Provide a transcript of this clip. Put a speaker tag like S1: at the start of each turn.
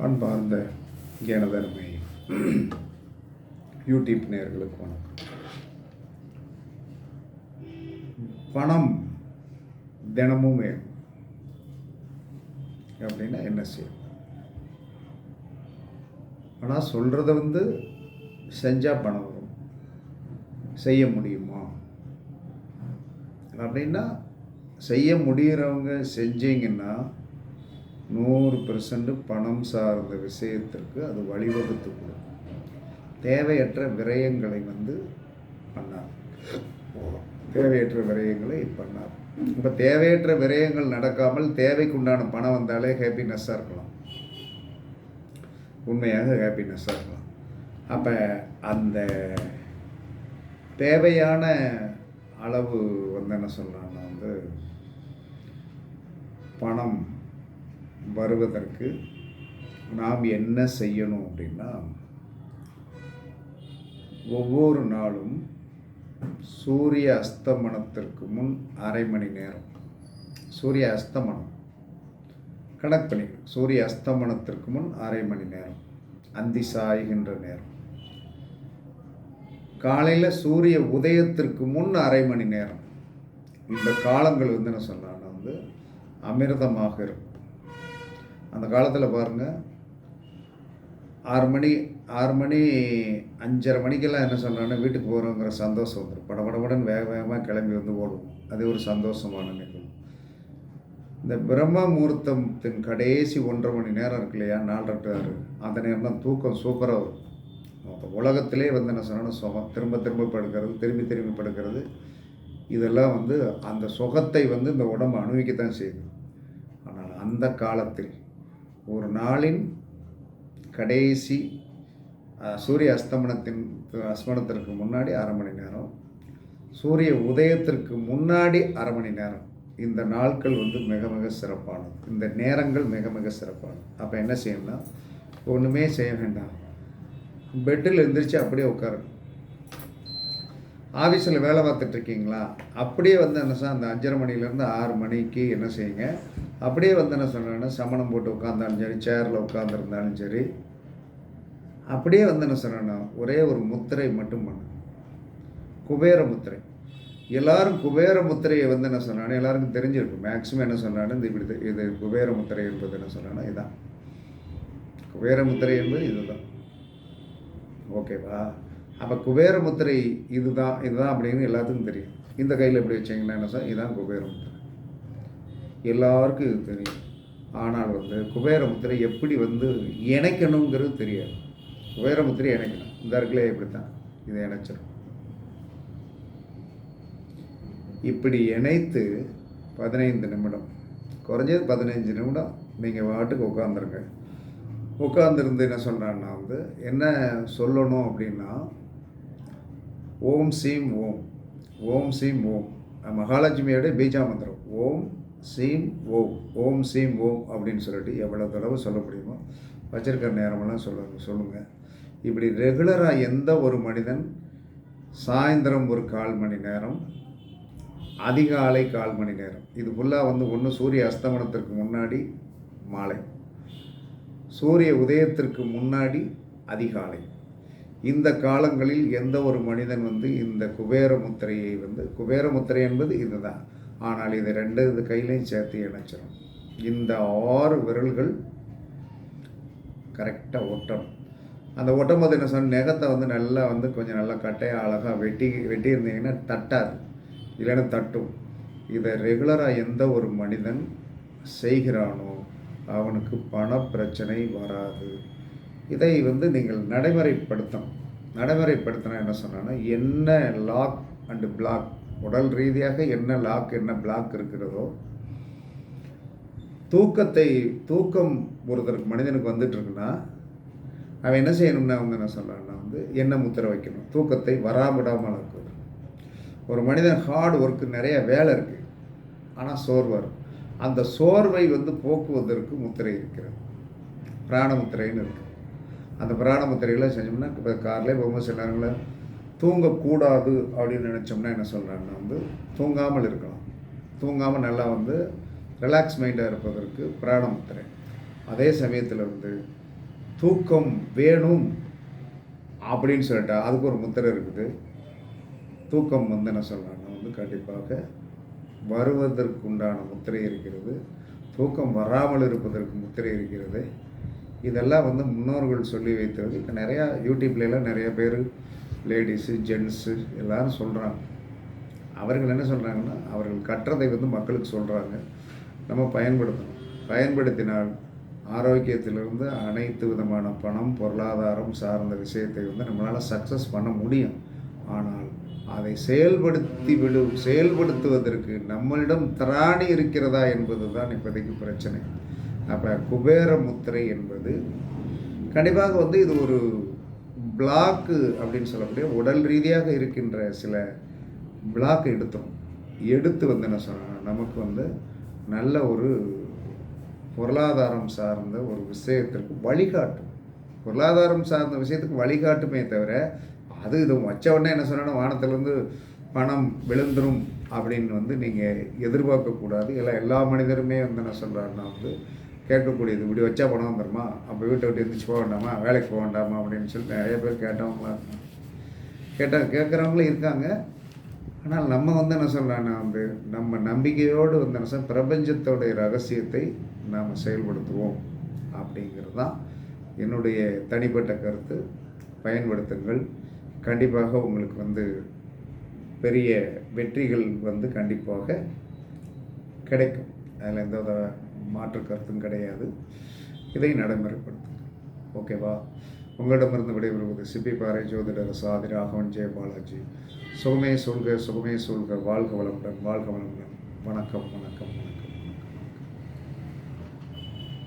S1: அன்பார்ந்த எனதருமை யூடியூப் நேர்களுக்கு வணக்கம். பணம் தினமும் வேணும். அப்படின்னா என்ன செய்யும் ஆனால் சொல்கிறத வந்து செஞ்சால் பணம் வரும். செய்ய முடியுமா? அப்படின்னா செய்ய முடிகிறவங்க செஞ்சீங்கன்னா நூறு பெர்சன்ட் பணம் சார்ந்த விஷயத்திற்கு அது வழிவகுத்து கொடுக்கும். தேவையற்ற விரயங்களை வந்து பண்ணார். தேவையற்ற விரயங்களை பண்ணார். இப்போ தேவையற்ற விரயங்கள் நடக்காமல் தேவைக்குண்டான பணம் வந்தாலே ஹாப்பினஸ்ஸாக இருக்கலாம். உண்மையாக ஹாப்பினஸ்ஸாக இருக்கலாம். அப்போ அந்த தேவையான அளவு வந்து என்ன சொல்கிறாங்கன்னா வந்து பணம் வருவதற்கு நாம் என்ன செய்யணும் அப்படின்னா ஒவ்வொரு நாளும் சூரிய அஸ்தமனத்திற்கு முன் அரை மணி நேரம் சூரிய அஸ்தமனம் கணக்கு பண்ணிக்கணும். சூரிய அஸ்தமனத்திற்கு முன் அரை மணி நேரம் அந்தி சாய்கின்ற நேரம். காலையில் சூரிய உதயத்திற்கு முன் அரை மணி நேரம். இந்த காலங்கள் வந்து என்ன சொன்னால் வந்து அமிர்தமாக இருக்கும். அந்த காலத்தில் பாருங்கள் ஆறு மணி ஆறு மணி அஞ்சரை மணிக்கெல்லாம் என்ன சொல்கிறாங்கன்னா வீட்டுக்கு போகிறோங்கிற சந்தோஷம் வந்துடும் படபடபடன்னு வேக வேகமாக கிளம்பி வந்து ஓடுவோம். அது ஒரு சந்தோஷமான நிகழ்வு. இந்த பிரம்ம முகூர்த்தத்தின் கடைசி ஒன்றரை மணி நேரம் இருக்கு இல்லையா? நாலரை டு ஆறு. அந்த நேரம் தான் தூக்கம் சூப்பராக வரும். அப்போ உலகத்திலே வந்து என்ன சொன்னால் சுகம். திரும்ப திரும்ப படுக்கிறது திரும்பி திரும்பி படுக்கிறது. இதெல்லாம் வந்து அந்த சுகத்தை வந்து இந்த உடம்பு அனுபவிக்கத்தான் செய்யுது. ஆனால் அந்த காலத்தில் ஒரு நாளின் கடைசி சூரிய அஸ்தமனத்தின் அஸ்தமனத்திற்கு முன்னாடி அரை மணி நேரம் சூரிய உதயத்திற்கு முன்னாடி அரை மணி நேரம். இந்த நாட்கள் வந்து மிக மிக சிறப்பானது. இந்த நேரங்கள் மிக மிக சிறப்பானது. அப்போ என்ன செய்யணும்னா ஒன்றுமே செய்ய வேண்டாம். பெட்டில் எழுந்திரிச்சு அப்படியே உட்காரு. ஆஃபீஸில் வேலை பார்த்துட்ருக்கீங்களா அப்படியே வந்து என்ன சார் அந்த அஞ்சரை மணிலேருந்து ஆறு மணிக்கு என்ன செய்யுங்க அப்படியே வந்து என்ன சொன்னேன்னா சமணம் போட்டு உட்காந்தாலும் சரி சேரில் உட்காந்துருந்தாலும் சரி அப்படியே வந்து என்ன சொன்னேன்னா ஒரே ஒரு முத்திரை மட்டும் பண்ணு. குபேர முத்திரை. எல்லாரும் குபேர முத்திரையை வந்து என்ன சொன்னானே எல்லாருக்கும் தெரிஞ்சிருக்கும். மேக்ஸிமம் என்ன சொன்னாங்கன்னா இந்த இப்படி இது- குபேர முத்திரை என்பது என்ன சொன்னான்னா இதுதான் குபேர முத்திரை என்பது இதுதான். ஓகேவா? அப்போ குபேர முத்திரை இதுதான் இதுதான் அப்படின்னு எல்லாத்துக்கும் தெரியும். இந்த கையில் எப்படி வச்சிங்கன்னா என்ன சார் இதுதான் குபேர முத்திரை. எல்லாருக்கும் இது தெரியும். ஆனால் வந்து குபேர முத்திரை எப்படி வந்து இணைக்கணுங்கிறது தெரியாது. குபேர முத்திரை இணைக்கணும். இந்த இருக்குல்ல இப்படி தான் இதை இணைச்சிடும் இப்படி இணைத்து பதினைந்து நிமிடம். குறைஞ்சது பதினைஞ்சு நிமிடம் நீங்கள் வாட்டுக்கு உட்காந்துருங்க உட்காந்துருந்து என்ன சொல்கிறான்னா வந்து என்ன சொல்லணும் அப்படின்னா ஓம் சீம் ஓம். ஓம் சீம் ஓம். மகாலட்சுமியோட பீஜா மந்திரம். ஓம் சீம் ஓம் ஓம் சீம் ஓம் அப்படின்னு சொல்லிட்டு எவ்வளோ தடவை சொல்ல முடியுமோ வச்சிருக்கிற நேரமெல்லாம் சொல்ல சொல்லுங்கள் இப்படி ரெகுலராக எந்த ஒரு மனிதன் சாயந்தரம் ஒரு கால் மணி நேரம் அதிகாலை கால் மணி நேரம் இது ஃபுல்லாக வந்து ஒன்று சூரிய அஸ்தமனத்திற்கு முன்னாடி மாலை சூரிய உதயத்திற்கு முன்னாடி அதிகாலை. இந்த காலங்களில் எந்த ஒரு மனிதன் வந்து இந்த குபேர முத்திரையை வந்து குபேர முத்திரை என்பது இதுதான். ஆனால் இது ரெண்டு இது கையிலையும் சேர்த்து இணைச்சிடும் இந்த ஆறு விரல்கள் கரெக்டாக ஒட்டணும். அந்த ஒட்டும் போது என்ன சொன்ன நெகத்தை வந்து நல்லா வந்து கொஞ்சம் நல்லா கட்டையாக அழகாக வெட்டி வெட்டியிருந்தீங்கன்னா தட்டாது. இல்லைன்னா தட்டும். இதை ரெகுலராக எந்த ஒரு மனிதன் செய்கிறானோ அவனுக்கு பண பிரச்சனை வராது. இதை வந்து நீங்கள் நடைமுறைப்படுத்தணும். நடைமுறைப்படுத்தினா என்ன சொன்னால் என்ன லாக் அண்டு பிளாக் உடல் ரீதியாக என்ன லாக் என்ன பிளாக் இருக்கிறதோ தூக்கத்தை தூக்கம் ஒருத்தருக்கு மனிதனுக்கு வந்துட்டு இருக்குன்னா அவன் என்ன செய்யணும்னா அவங்க என்ன சொல்கிறான்னா வந்து என்ன முத்திரை வைக்கணும். தூக்கத்தை வராமடாமல் இருக்குது ஒரு மனிதன் ஹார்ட் ஒர்க்கு நிறைய வேலை இருக்குது ஆனால் சோர்வாக அந்த சோர்வை வந்து போக்குவதற்கு முத்திரை இருக்கிறது. பிராண முத்திரைன்னு இருக்குது அந்த பிராண முத்திரைகளை செஞ்சோம்னா இப்போ கார்லேயே போகும்போது சில நேரங்களில் தூங்கக்கூடாது அப்படின்னு நினச்சோம்னா என்ன சொல்கிறாங்கன்னா வந்து தூங்காமல் இருக்கலாம். தூங்காமல் நல்லா வந்து ரிலாக்ஸ் மைண்டாக இருப்பதற்கு பிராண முத்திரை. அதே சமயத்தில் வந்து தூக்கம் வேணும் அப்படின்னு சொல்லிட்டா அதுக்கு ஒரு முத்திரை இருக்குது. தூக்கம் வந்து என்ன சொல்கிறாங்கன்னா வந்து கண்டிப்பாக வருவதற்குண்டான முத்திரை இருக்கிறது. தூக்கம் வராமல் இருப்பதற்கு முத்திரை இருக்கிறது. இதெல்லாம் வந்து முன்னோர்கள் சொல்லி வைத்தது இப்போ நிறையா யூடியூப்லலாம் நிறைய பேர் லேடிஸு ஜென்ஸு எல்லாரும் சொல்கிறாங்க அவர்கள் என்ன சொல்கிறாங்கன்னா அவர்கள் கற்றதை வந்து மக்களுக்கு சொல்கிறாங்க நம்ம பயன்படுத்தணும். பயன்படுத்தினால் ஆரோக்கியத்திலிருந்து அனைத்து விதமான பணம் பொருளாதாரம் சார்ந்த விஷயத்தை வந்து நம்மளால் சக்ஸஸ் பண்ண முடியும். ஆனால் அதை செயல்படுத்தி விடு செயல்படுத்துவதற்கு நம்மளிடம் திராணி இருக்கிறதா என்பது தான் இப்போதைக்கு பிரச்சனை. அப்போ குபேர முத்திரை என்பது கண்டிப்பாக வந்து இது ஒரு பிளாக்கு அப்படின்னு சொல்லக்கூடிய உடல் ரீதியாக இருக்கின்ற சில பிளாக் எடுத்தோம். எடுத்து வந்து என்ன சொன்னால் நமக்கு வந்து நல்ல ஒரு பொருளாதாரம் சார்ந்த ஒரு விஷயத்திற்கு வழிகாட்டும் பொருளாதாரம் சார்ந்த விஷயத்துக்கு வழிகாட்டுமே தவிர அது இது வச்ச உடனே என்ன சொல்லணும் வானத்திலேருந்து பணம் விழுந்துரும் அப்படின்னு வந்து நீங்கள் எதிர்பார்க்கக்கூடாது. இல்லை எல்லா மனிதருமே வந்து என்ன சொல்கிறாருன்னா வந்து கேட்கக்கூடியது. இப்படி வச்சா பணம் வந்துருமா அப்போ வீட்டை விட்டு எந்திரிச்சு போக வேண்டாமா? வேலைக்கு போக வேண்டாமா? அப்படின்னு சொல்லி நிறைய பேர் கேட்டவங்களாம் இருக்காங்க. கேட்டால் கேட்குறவங்களும் இருக்காங்க. ஆனால் நம்ம வந்து என்ன சொல்லலாம்னா வந்து நம்ம நம்பிக்கையோடு வந்து என்ன சொல்ல பிரபஞ்சத்தோடைய ரகசியத்தை நாம் செயல்படுத்துவோம் அப்படிங்கிறது தான் என்னுடைய தனிப்பட்ட கருத்து. பயன்படுத்துங்கள். கண்டிப்பாக உங்களுக்கு வந்து பெரிய வெற்றிகள் வந்து கண்டிப்பாக கிடைக்கும். அதில் எந்த வித மாற்று கருத்தும் கிடையாது. இதை நடைமுறைப்படுத்துங்க ஓகேவா? உங்களிடமிருந்து விடைபெறுவது சிப்பி பாறை ஜோதிடர் சாதி ராகவன் ஜெயபாலாஜி சுகமே சொல்க சுகமே சொல்க. வாழ்க வளமுடன் வாழ்க வளமுடன். வணக்கம் வணக்கம் வணக்கம்.